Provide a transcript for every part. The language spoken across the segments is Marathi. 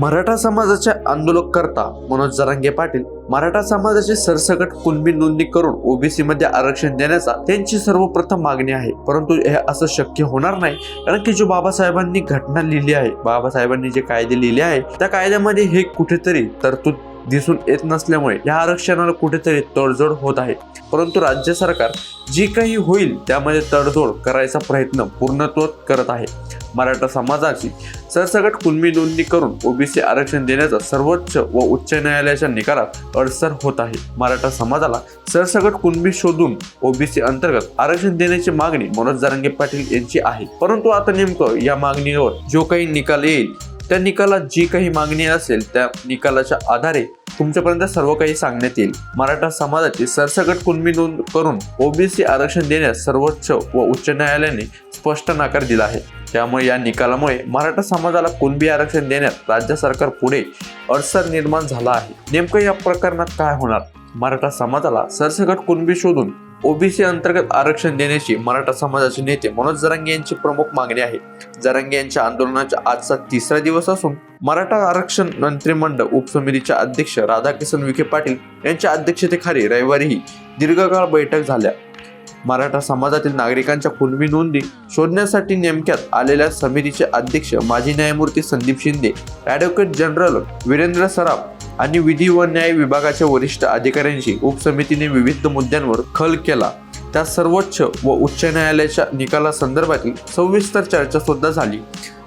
मराठा समाजाचे आंदोलकर्ता मनोज जरांगे पाटील मराठा समाजाची सरसकट कुणबी नोंदणी करून ओबीसी मध्ये आरक्षण देण्याचा त्यांची सर्वप्रथम मागणी आहे. परंतु हे असं शक्य होणार नाही कारण की जो बाबासाहेबांनी घटना लिहिली आहे बाबासाहेबांनी जे कायदे लिहिले आहे त्या कायद्यामध्ये हे कुठेतरी तरतूद दिसून येत नसल्यामुळे या आरक्षणाला कुठेतरी तडजोड होत आहे. परंतु राज्य सरकार जी काही होईल त्यामध्ये तडजोड करायचा प्रयत्न पूर्णत्व करत आहे. मराठा समाजाची सरसकट कुणबी नोंदणी करून ओबीसी आरक्षण देण्याचा सर्वोच्च व उच्च न्यायालयाच्या निकालात अडसर होत आहे. मराठा समाजाला सरसकट कुणबी शोधून ओबीसी अंतर्गत आरक्षण देण्याची मागणी मनोज जारंगे पाटील यांची आहे. परंतु आता नेमकं या मागणीवर जो काही निकाल येईल त्या निकालात जी काही मागणी असेल त्या निकालाच्या आधारे तुमच्यापर्यंत सर्व काही सांगण्यात येईल. मराठा समाजाची सरसकट कुणबी नोंद करून ओबीसी आरक्षण देण्यास सर्वोच्च व उच्च न्यायालयाने स्पष्ट नकार दिला आहे. त्यामुळे या निकालामुळे मराठा समाजाला कुणबी आरक्षण देण्यात राज्य सरकार पुढे अडसर निर्माण झाला आहे. नेमकं या प्रकरणात काय होणार? मराठा समाजाला सरसकट कुणबी शोधून ओबीसी अंतर्गत आरक्षण देण्याची मराठा समाजाचे नेते मनोज जरांगे यांची प्रमुख मागणी आहे. जरांगे यांच्या आंदोलनाचा आजचा तिसरा दिवस असून मराठा आरक्षण मंत्रिमंडळ उपसमितीच्या अध्यक्ष राधाकिशन विखे पाटील यांच्या अध्यक्षतेखाली रविवारीही दीर्घकाळ बैठक झाल्या. मराठा समाजातील नागरिकांच्या कुणबी नोंदी शोधण्यासाठी नेमक्यात आलेल्या समितीचे अध्यक्ष माजी न्यायमूर्ती संदीप शिंदे ॲडव्होकेट जनरल वीरेंद्र सराफ आणि विधी व न्याय विभागाच्या वरिष्ठ अधिकाऱ्यांशी उपसमितीने विविध मुद्द्यांवर खल केला. त्या सर्वोच्च व उच्च न्यायालयाच्या निकालासंदर्भातील सविस्तर चर्चा सुद्धा झाली.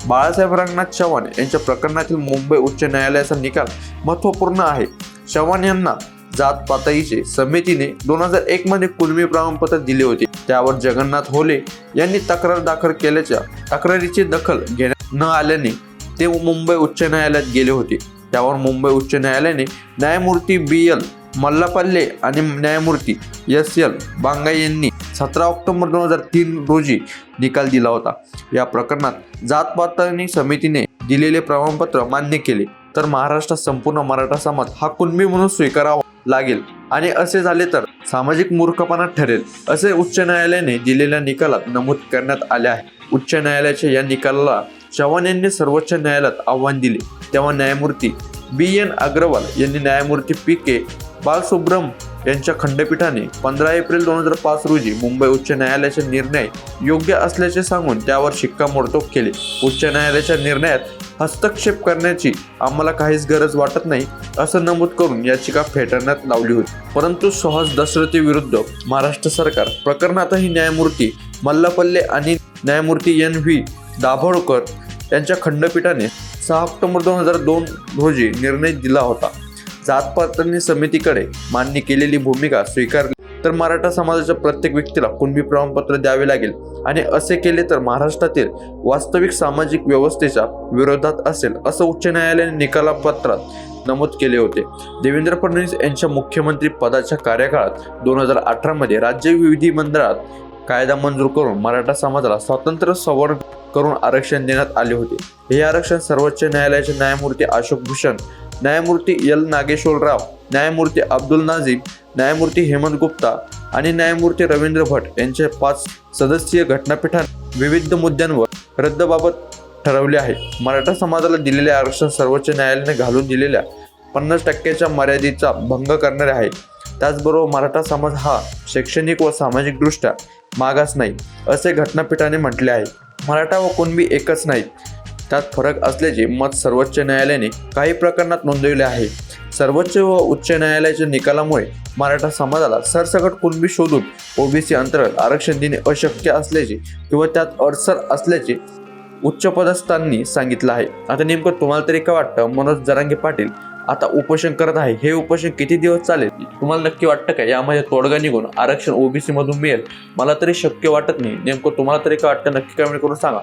बाळासाहेब रंगनाथ चव्हाण यांच्या प्रकरणातील मुंबई उच्च न्यायालयाचा निकाल महत्त्वपूर्ण आहे. चव्हाण यांना जात पातळीचे समितीने दोन हजार एक मध्ये कुलमी प्रमाणपत्र दिले होते. त्यावर जगन्नाथ होले यांनी तक्रार दाखल केल्याच्या तक्रारीची दखल घेण्यात न आल्याने ते मुंबई उच्च न्यायालयात गेले होते. त्यावर मुंबई उच्च न्यायालयाने न्यायमूर्ती बी एल मल्लापल्ले आणि न्यायमूर्ती एस एल बांगाई यांनी सतरा ऑक्टोबर दोन हजार तीन रोजी निकाल दिला होता. या प्रकरणात जात पातळणी समितीने दिलेले प्रमाणपत्र मान्य केले तर महाराष्ट्रात संपूर्ण मराठा समाज हा कुणबी म्हणून स्वीकारावा लागेल आणि असे झाले तर सामाजिक मूर्खपणा ठरेल असे उच्च न्यायालयाने दिलेल्या निकालात नमूद करण्यात आले आहे. उच्च न्यायालयाच्या या निकालाला चव्हाण यांनी सर्वोच्च न्यायालयात आव्हान दिले. तेव्हा न्यायमूर्ती बी. एन. अग्रवाल यांनी न्यायमूर्ती पी. के. बालसुब्रम यांच्या खंडपीठाने पंधरा एप्रिल दोन हजार पाच रोजी मुंबई उच्च न्यायालयाचे निर्णय योग्य असल्याचे सांगून त्यावर शिक्कामोर्तब केले. उच्च न्यायालयाच्या निर्णयात हस्तक्षेप करण्याची आम्हाला काहीच गरज वाटत नाही असं नमूद करून याचिका फेटाळण्यात लावली होती. परंतु सहज दशरथी विरुद्ध महाराष्ट्र सरकार प्रकरणातही न्यायमूर्ती मल्लापल्ले आणि न्यायमूर्ती एन व्ही दाभोळकर यांच्या खंडपीठाने सहा ऑक्टोबर दोन हजार दोन रोजी निर्णय दिला होता. जात समितीकडे मान्य केलेली भूमिका स्वीकारली तर मराठा समाजाच्या प्रत्येक व्यक्तीला कुणबी प्रमाणपत्र द्यावे लागेल आणि असे केले तर महाराष्ट्रातील वास्तविक सामाजिक व्यवस्थेच्या विरोधात असेल असं उच्च न्यायालयाने निकालापत्रात नमूद केले होते. देवेंद्र फडणवीस यांच्या मुख्यमंत्री पदाच्या कार्यकाळात दोन हजार अठरामध्ये राज्य विधिमंडळात कायदा मंजूर करून मराठा समाजाला स्वातंत्र्य सवर्ण करून आरक्षण देण्यात आले होते. हे आरक्षण सर्वोच्च न्यायालयाचे न्यायमूर्ती अशोक भूषण न्यायमूर्ती एल नागेश्वर राव न्यायमूर्ती अब्दुल नाझीम न्यायमूर्ती हेमंत गुप्ता आणि न्यायमूर्ती रवींद्र भट यांच्या पाच सदस्यीय घटनापीठाने विविध मुद्द्यांवर रद्दबाबत ठरवले आहे. मराठा समाजाला दिलेले आरक्षण सर्वोच्च न्यायालयाने घालून दिलेल्या पन्नास टक्क्याच्या मर्यादेचा भंग करणारे आहे. त्याचबरोबर मराठा समाज हा शैक्षणिक व सामाजिकदृष्ट्या मागास नाही असे घटनापीठाने म्हटले आहे. मराठा व कुणबी एकच नाहीत. त्यात फरक असल्याचे मत सर्वोच्च न्यायालयाने काही प्रकरणात नोंदविले आहे. सर्वोच्च व उच्च न्यायालयाच्या निकालामुळे मराठा समाजाला सरसकट कुणबी शोधून ओबीसी अंतर्गत आरक्षण देणे अशक्य असल्याचे किंवा त्यात अडसर असल्याचे उच्च पदस्थांनी सांगितलं आहे. आता नेमकं तुम्हाला तरी काय वाटतं? मनोज जरांगे पाटील आता उपोषण करत आहे. हे उपोषण किती दिवस चालेल? तुम्हाला नक्की वाटतं का? यामध्ये तोडगा निघून आरक्षण ओबीसी मधून मिळेल? मला तरी शक्य वाटत नाही. नेमकं तुम्हाला तरी काय वाटतं? नक्की कमेंट करून सांगा.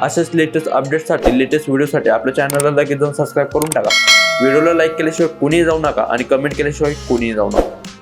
असेच लेटेस्ट अपडेटसाठी लेटेस्ट व्हिडिओसाठी आपल्या चॅनलला लगेच जाऊन सबस्क्राईब करून टाका. व्हिडिओला लाईक केल्याशिवाय कोणीही जाऊ नका आणि कमेंट केल्याशिवाय कोणीही जाऊ नका.